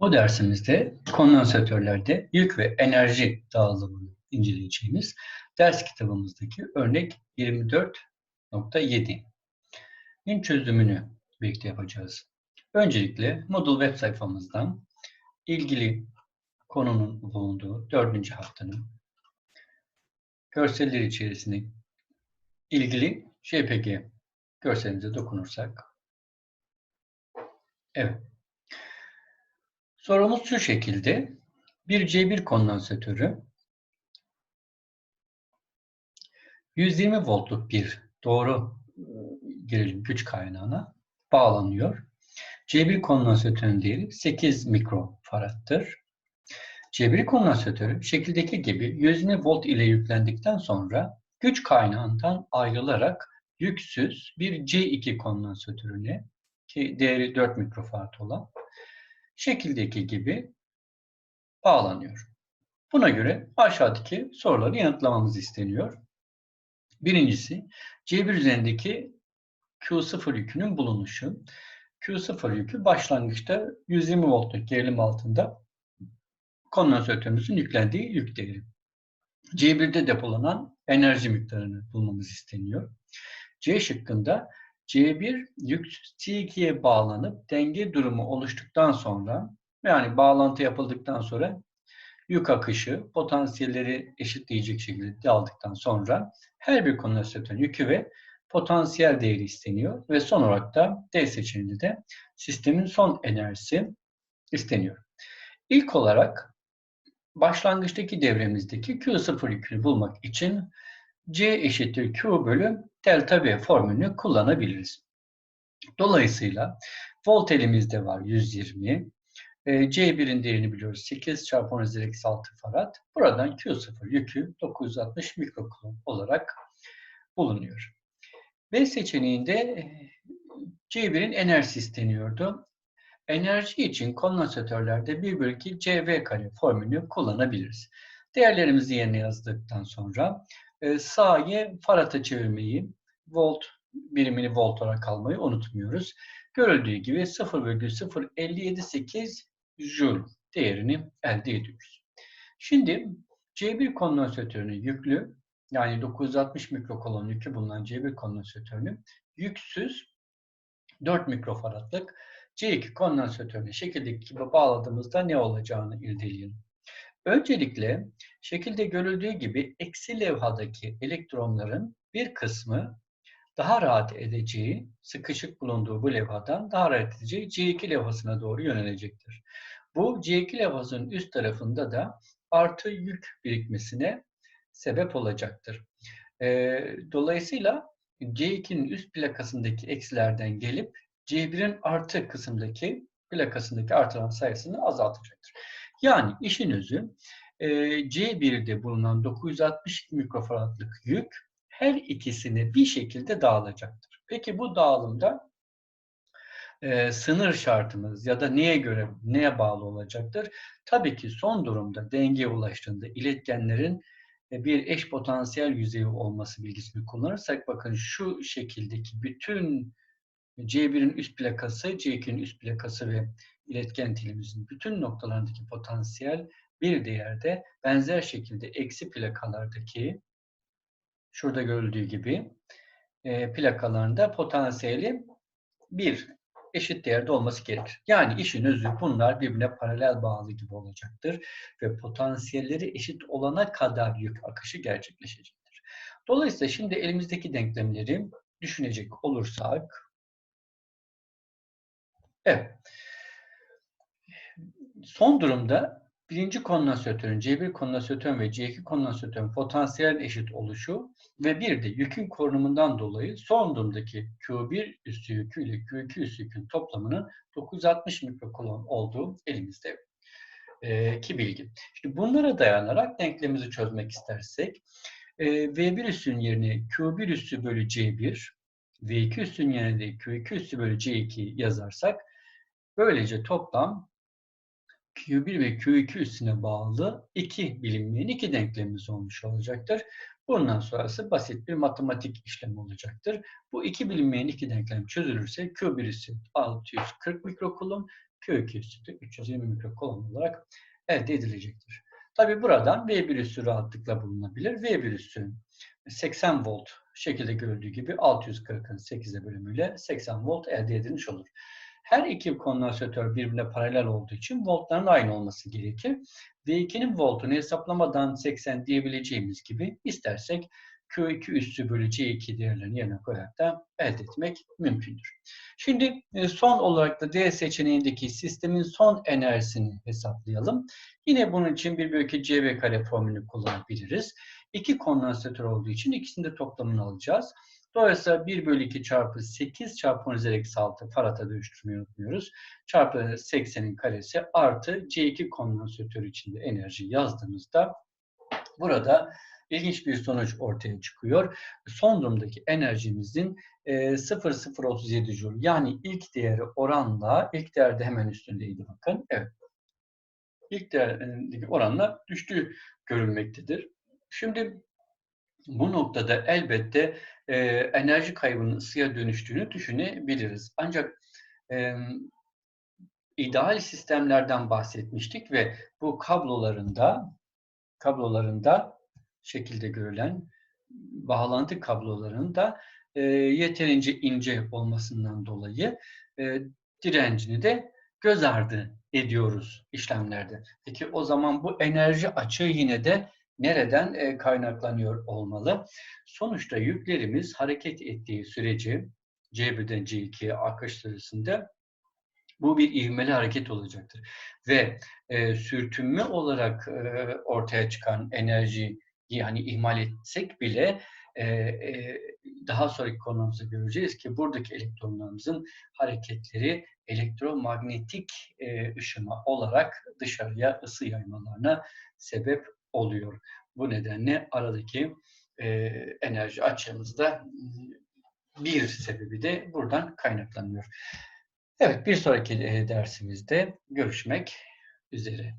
Bu dersimizde kondansatörlerde yük ve enerji dağılımını inceleyeceğimiz ders kitabımızdaki örnek 24.7'in çözümünü birlikte yapacağız. Öncelikle Moodle web sayfamızdan ilgili konunun bulunduğu dördüncü haftanın görseller içerisinde ilgili JPG görselimize dokunursak Evet. Sorumuz şu şekilde. Bir C1 kondansatörü 120 voltluk bir doğru gerilim güç kaynağına bağlanıyor. C1 kondansatörün değeri 8 mikrofarattır. C1 kondansatörü şekildeki gibi 120 volt ile yüklendikten sonra güç kaynağından ayrılarak yüksüz bir C2 kondansatörüne ki değeri 4 mikrofarad olan şekildeki gibi bağlanıyor. Buna göre aşağıdaki soruları yanıtlamamız isteniyor. Birincisi C1 üzerindeki Q0 yükünün bulunuşu. Q0 yükü başlangıçta 120 voltluk gerilim altında kondansatörümüzün yüklendiği yük değeri. C1'de depolanan enerji miktarını bulmamız isteniyor. C şıkkında C1 yük C2'ye bağlanıp denge durumu oluştuktan sonra yani bağlantı yapıldıktan sonra yük akışı potansiyelleri eşitleyecek şekilde dağıldıktan sonra her bir kondansatörün yükü ve potansiyel değeri isteniyor ve son olarak da D seçeneğinde de sistemin son enerjisi isteniyor. İlk olarak başlangıçtaki devremizdeki Q0 yükünü bulmak için C eşittir Q bölü delta V formülünü kullanabiliriz. Dolayısıyla volt elimizde var 120. E, C1'in değerini biliyoruz. 8 çarpı 10 üzeri 6 farad. Buradan Q0 yükü 960 mikrokulon olarak bulunuyor. B seçeneğinde e, C1'in enerjisi isteniyordu. Enerji için kondansatörlerde 1 bölü 2 CV kare formülünü kullanabiliriz. Değerlerimizi yerine yazdıktan sonra e, farata çevirmeyi, volt birimini volt olarak almayı unutmuyoruz. Görüldüğü gibi 0,0578 Joule değerini elde ediyoruz. Şimdi C1 kondansatörünün yüklü yani 960 mikrokolon yükü bulunan C1 kondansatörünün yüksüz 4 mikrofaradlık C2 kondansatörüne şekildeki gibi bağladığımızda ne olacağını irdeleyelim. Öncelikle şekilde görüldüğü gibi eksi levhadaki elektronların bir kısmı daha rahat edeceği, sıkışık bulunduğu bu levhadan daha rahat edeceği C2 levhasına doğru yönelecektir. Bu C2 levhasının üst tarafında da artı yük birikmesine sebep olacaktır. Dolayısıyla C2'nin üst plakasındaki eksilerden gelip C1'in artı kısımdaki plakasındaki artıran sayısını azaltacaktır. Yani işin özü C1'de bulunan 960 mikrofaradlık yük her ikisine bir şekilde dağılacaktır. Peki bu dağılımda e, sınır şartımız ya da neye göre, neye bağlı olacaktır? Tabii ki son durumda dengeye ulaştığında iletkenlerin bir eş potansiyel yüzeyi olması bilgisini kullanırsak bakın şu şekildeki bütün C1'in üst plakası, C2'nin üst plakası ve iletken tilimizin bütün noktalarındaki potansiyel bir değerde benzer şekilde eksi plakalardaki şurada görüldüğü gibi e, plakalarında potansiyeli bir eşit değerde olması gerekir. Yani işin özü bunlar birbirine paralel bağlı gibi olacaktır ve potansiyelleri eşit olana kadar yük akışı gerçekleşecektir. Dolayısıyla şimdi elimizdeki denklemleri düşünecek olursak evet son durumda birinci kondansatörün C1 kondansatörün ve C2 kondansatörün potansiyel eşit oluşu ve bir de yükün korunumundan dolayı son durumdaki Q1 üstü yükü ile Q2 üstü yükün toplamının 960 mikrokolon olduğu elimizde e, ki bilgi. Şimdi bunlara dayanarak denklemimizi çözmek istersek e, V1 üstün yerine Q1 üstü bölü C1 V2 üstün yerine de Q2 üstü bölü C2 yazarsak böylece toplam Q1 ve Q2 üstüne bağlı iki bilinmeyen iki denklemimiz olmuş olacaktır. Bundan sonrası basit bir matematik işlem olacaktır. Bu iki bilinmeyen iki denklem çözülürse Q1'isi 640 mikrokulum, Q2 üstü 320 mikrokolon olarak elde edilecektir. Tabi buradan V1 üssü rahatlıkla bulunabilir. V1 üssü 80 volt şekilde görüldüğü gibi 640'ın 8'e bölümüyle 80 volt elde edilmiş olur. Her iki kondansatör birbirine paralel olduğu için voltların aynı olması gerekir. V2'nin voltunu hesaplamadan 80 diyebileceğimiz gibi istersek Q2 üssü bölü C2 değerlerini yerine koyarak da elde etmek mümkündür. Şimdi e, son olarak da D seçeneğindeki sistemin son enerjisini hesaplayalım. Yine bunun için 1 bölü 2 CV kare formülünü kullanabiliriz. İki kondansatör olduğu için ikisini de toplamını alacağız. Dolayısıyla 1 bölü 2 çarpı 8 çarpı 10 üzeri eksi 6 farata dönüştürmeyi unutmuyoruz. Çarpı 80'in karesi artı C2 kondansatörü içinde enerji yazdığımızda burada ilginç bir sonuç ortaya çıkıyor. Son durumdaki enerjimizin e, 0,037 Joule yani ilk değeri oranla ilk değerde hemen üstündeydi bakın. Evet. İlk değerdeki oranla düştüğü görülmektedir. Şimdi bu noktada elbette e, enerji kaybının ısıya dönüştüğünü düşünebiliriz. Ancak e, ideal sistemlerden bahsetmiştik ve bu kablolarında kablolarında şekilde görülen bağlantı kablolarında e, yeterince ince olmasından dolayı e, direncini de göz ardı ediyoruz işlemlerde. Peki o zaman bu enerji açığı yine de nereden e, kaynaklanıyor olmalı? Sonuçta yüklerimiz hareket ettiği sürece C1'den C2'ye akış sırasında bu bir ivmeli hareket olacaktır. Ve e, sürtünme olarak e, ortaya çıkan enerji yani ihmal etsek bile e, e, daha sonraki konumuzda göreceğiz ki buradaki elektronlarımızın hareketleri elektromanyetik e, ışıma olarak dışarıya ısı yaymalarına sebep oluyor. Bu nedenle aradaki e, enerji açığımızda bir sebebi de buradan kaynaklanıyor. Evet bir sonraki dersimizde görüşmek üzere.